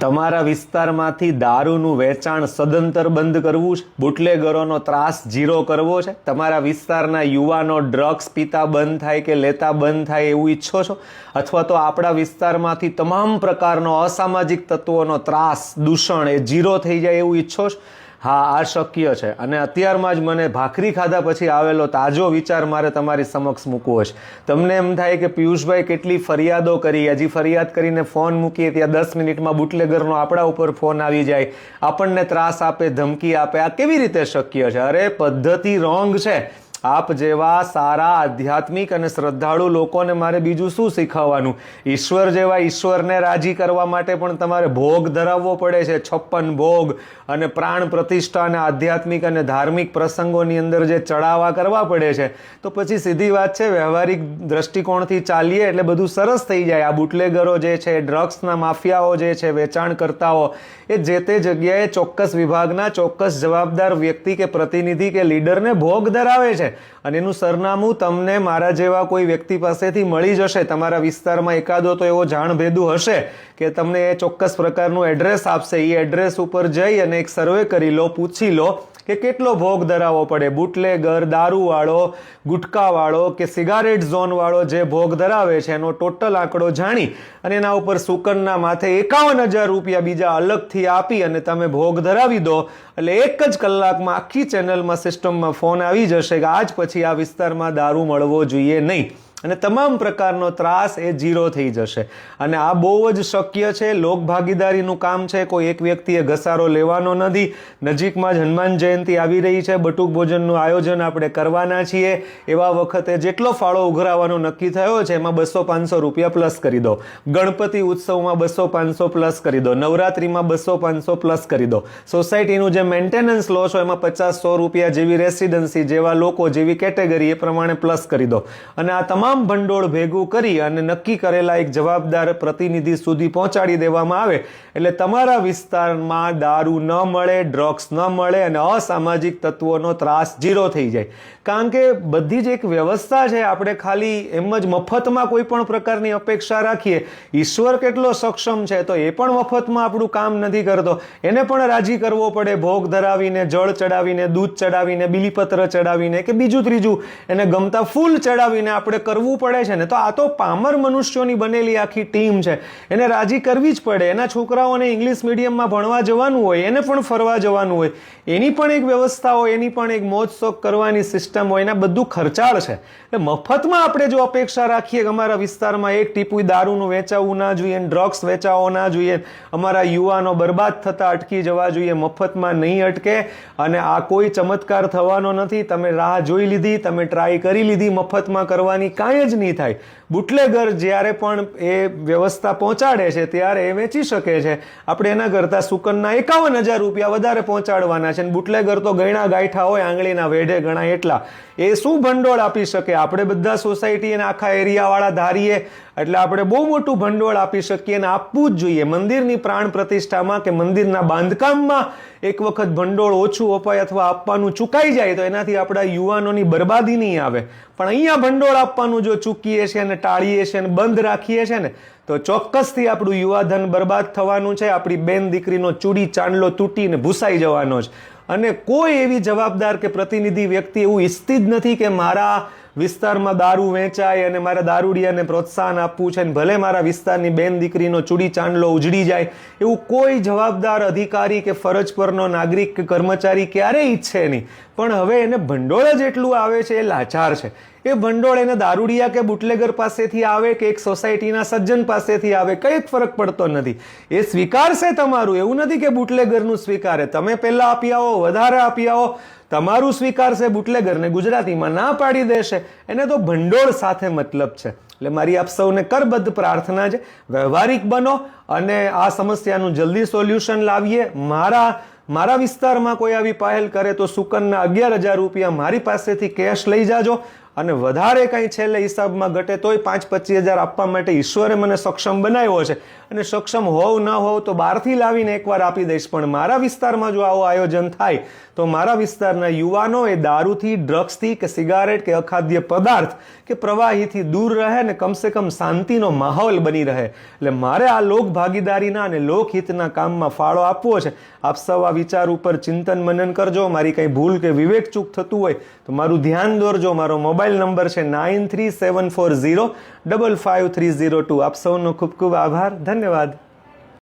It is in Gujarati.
તમારા વિસ્તારમાંથી દારૂનું વેચાણ સદંતર બંધ કરવું છે? બુટલેગરોનો ત્રાસ જીરો કરવો છે? તમારા વિસ્તારના યુવાનો ડ્રગ્સ પીતા બંધ થાય કે લેતા બંધ થાય એવું ઈચ્છો છો? અથવા તો આપણા વિસ્તારમાંથી તમામ પ્રકારનો અસામાજિક તત્વોનો ત્રાસ, દૂષણ એ જીરો થઈ જાય એવું ઈચ્છો છો? હા, આ શક્ય છે. અને અત્યારમાં જ મને ભાખરી ખાધા પછી આવેલો તાજો વિચાર મારે તમારી સમક્ષ મૂકવો છે. તમને એમ થાય કે પિયુષભાઈ કેટલી ફરિયાદો કરી. હજી ફરિયાદ કરીને ફોન મૂકીએ ત્યાં દસ મિનિટમાં બુટલેગરનો આપણા ઉપર ફોન આવી જાય. આપણને ત્રાસ આપે, ધમકી આપે. આ કેવી રીતે શક્ય છે? અરે, પદ્ધતિ રોંગ છે. આપ જેવા સારા આધ્યાત્મિક અને શ્રદ્ધાળુ લોકોને મારે બીજું શું શીખવવાનું? ઈશ્વર જેવા ઈશ્વરને રાજી કરવા માટે પણ તમારે ભોગ ધરાવવો પડે છે. છપ્પન ભોગ અને પ્રાણ પ્રતિષ્ઠા અને આધ્યાત્મિક અને ધાર્મિક પ્રસંગોની અંદર જે ચડાવવા કરવા પડે છે. તો પછી સીધી વાત છે, વ્યવહારિક દ્રષ્ટિકોણથી ચાલીએ એટલે બધું સરસ થઈ જાય. આ બુટલેગરો જે છે, ડ્રગ્સના માફિયાઓ જે છે, વેચાણકર્તાઓ, એ જે તે જગ્યાએ ચોક્કસ વિભાગના ચોક્કસ જવાબદાર વ્યક્તિ કે પ્રતિનિધિ કે લીડરને ભોગ ધરાવે છે. અને એનું સરનામું તમને મારા જેવા કોઈ વ્યક્તિ પાસેથી મળી જશે. તમારા વિસ્તારમાં એકાદો તો એવો જાણભેદુ હશે કે તમને એ ચોક્કસ પ્રકારનું એડ્રેસ આપશે. એ એડ્રેસ ઉપર જઈ અને એક સર્વે કરી લો, પૂછી લો કે કેટલો ભોગ ધરાવવો પડે? બુટલેગર, દારૂવાળો, ગુટકાવાળો કે સિગારેટ ઝોનવાળો જે ભોગ ધરાવે છે, એનો ટોટલ આંકડો જાણી અને એના ઉપર સુકનના માથે એકાવન હજાર રૂપિયા બીજા અલગથી આપી અને તમે ભોગ ધરાવી દો, એટલે એક જ કલાકમાં આખી ચેનલમાં, સિસ્ટમમાં ફોન આવી જશે કે આજ પછી આ વિસ્તારમાં દારૂ મળવો જોઈએ નહીં. અને તમામ પ્રકારનો ત્રાસ એ જીરો થઈ જશે. અને આ બહુ જ શક્ય છે, લોક ભાગીદારીનું કામ છે, કોઈ એક વ્યક્તિએ ઘસારો લેવાનો નથી. નજીકમાં જ હનુમાન જયંતિ આવી રહી છે, બટુક ભોજનનું આયોજન આપણે કરવાના છીએ. એવા વખતે જેટલો ફાળો ઉઘરાવાનો નક્કી થયો છે, એમાં બસો પાંચસો રૂપિયા પ્લસ કરી દો. ગણપતિ ઉત્સવમાં બસો પાંચસો પ્લસ કરી દો. નવરાત્રિમાં બસો પાંચસો પ્લસ કરી દો. સોસાયટીનું જે મેન્ટેનન્સ લો છો, એમાં પચાસ સો રૂપિયા જેવી રેસિડન્સી જેવા લોકો જેવી કેટેગરી એ પ્રમાણે પ્લસ કરી દો. અને આ તમામ તમામ ભંડોળ ભેગું કરી અને નક્કી કરેલા એક જવાબદાર પ્રતિનિધિ સુધી પહોંચાડી દેવામાં આવે. એટલે તમારા વિસ્તારમાં દારૂ ન મળે ડ્રગ્સ ન મળે અને અસામાજિક તત્વોનો ત્રાસ જીરો થઈ જાય. કારણ કે બધી જ એક વ્યવસ્થા છે, આપણે ખાલી એમ જ મફતમાં કોઈ પણ પ્રકારની અપેક્ષા રાખીએ. ઈશ્વર કેટલો સક્ષમ છે તો એ પણ મફતમાં આપણું કામ નથી કરતો. એને પણ રાજી કરવો પડે, ભોગ ધરાવીને, જળ ચડાવીને, દૂધ ચડાવીને, બીલીપત્ર ચડાવીને કે બીજું ત્રીજું. એને ગમતા ફૂલ ચડાવીને આપણે કરવું પડે છે ને, તો આ તો પામર મનુષ્યોની બનેલી આખી ટીમ છે. એને રાજી કરવી જ પડે. એના છોકરાઓને ઇંગ્લિશ મીડિયમમાં ભણવા જવાનું હોય, એને પણ ફરવા જવાનું હોય. એની પણ એક વ્યવસ્થા હોય, એની પણ એક મોજ શોખ કરવાની સિસ્ટમ હોય, એના બધું ખર્ચાળ છે. એટલે મફતમાં આપણે જો અપેક્ષા રાખીએ કે અમારા વિસ્તારમાં એક ટીપુઈ દારૂનું વેચાવવું ના જોઈએ ડ્રગ્સ વેચાવો ના જોઈએ, અમારા યુવાનો બરબાદ થતા અટકી જવા જોઈએ, મફતમાં નહીં અટકે, અને આ કોઈ ચમત્કાર થવાનો નથી. તમે રાહ જોઈ લીધી, તમે ટ્રાય કરી લીધી મફતમાં કરવાની. કાંઈ જ નહીં થાય. બુટલેગર જ્યારે પણ એ વ્યવસ્થા પહોંચાડે છે, ત્યારે એ વેચી શકે છે. આપણે એના કરતાં સુકનના એકાવન હજાર રૂપિયા વધારે પહોંચાડવાના છે. અને બુટલેગર તો ગયણા ગાંઠા હોય, આંગળીના વેઢે ગણા એટલા. એ શું ભંડોળ આપી શકે? આપણે બધા સોસાયટી અને આખા એરિયાવાળા ધારીએ એટલે આપણે બહુ મોટું ભંડોળ આપી શકીએ અને આપવું જ જોઈએ. મંદિરની પ્રાણ પ્રતિષ્ઠામાં કે મંદિરના બાંધકામમાં એક વખત ભંડોળ ઓછું અપાય અથવા આપવાનું ચૂકાઈ જાય તો એનાથી આપણા યુવાનોની બરબાદી નહીં આવે. પણ અહીંયા ભંડોળ આપવાનું જો ચૂકીએ છીએ અને ટાળીએ છીએ અને બંધ રાખીએ છીએ ને, તો ચોક્કસથી આપણું યુવાધન બરબાદ થવાનું છે. આપણી બેન દીકરીનો ચૂડી ચાંદલો તૂટીને ભૂસાઈ જવાનો છે. અને કોઈ એવી જવાબદાર કે પ્રતિનિધિ વ્યક્તિ એવું ઈચ્છતી જ નથી કે મારા વિસ્તારમાં દારૂ વેચાય અને મારે દારૂડિયાને પ્રોત્સાહન આપવું છે અને ભલે મારા વિસ્તારની બેન દીકરીનો ચૂડી ચાંદલો ઉજડી જાય, એવું કોઈ જવાબદાર અધિકારી કે ફરજ પરનો નાગરિક કે કર્મચારી ક્યારેય ઈચ્છે નહીં. પણ હવે એને ભંડોળ જ એટલું આવે છે, એ લાચાર છે. એ ભંડોળ એને દારૂડિયા કે બુટલેગર પાસેથી આવે કે એક સોસાયટીના સજ્જન પાસેથી આવે, કંઈ જ ફરક પડતો નથી. એ સ્વીકારશે તમારું, એવું નથી કે બુટલેગરનું સ્વીકારે. તમે પહેલાં આપી આવો, વધારે આપી આવો તમારું સ્વીકારશે બુટલેગરને ગુજરાતીમાં ના પાડી દેશે. એને તો ભંડોળ સાથે મતલબ છે. એટલે મારી આપ સૌને કરબદ્ધ પ્રાર્થના છે. વ્યવહારિક બનો અને આ સમસ્યાનું જલ્દી સોલ્યુશન લાવીએ. મારા મારા વિસ્તારમાં કોઈ આવી પહેલ કરે તો સુકનના અગિયાર હજાર રૂપિયા મારી પાસેથી કેશ લઈ જાજો. અને વધારે કંઈ છેલ્લે હિસાબમાં ઘટે તોય પાંચ પચીસ હજાર આપવા માટે ઈશ્વરે મને સક્ષમ બનાવ્યો છે. અને સક્ષમ હોવ ન હોવ તો બહારથી લાવીને એકવાર આપી દઈશ. પણ મારા વિસ્તારમાં જો આવું આયોજન થાય, તો મારા વિસ્તારના યુવાનો એ દારૂથી, ડ્રગ્સથી કે સિગારેટ કે અખાદ્ય પદાર્થ કે પ્રવાહીથી દૂર રહે ને કમસે કમ શાંતિનો માહોલ બની રહે. એટલે મારે આ લોક ભાગીદારીના અને લોકહિતના કામમાં ફાળો આપવો છે. આપ સૌ આ વિચાર ઉપર ચિંતન મનન કરજો. મારી કંઈ ભૂલ કે વિવેક ચૂક થતું હોય તો મારું ધ્યાન દોરજો. મારો મોબાઈલ નંબર છે nine three seven four zero, double five three zero two. આપ સૌનો ખૂબ ખૂબ આભાર. ધન્યવાદ.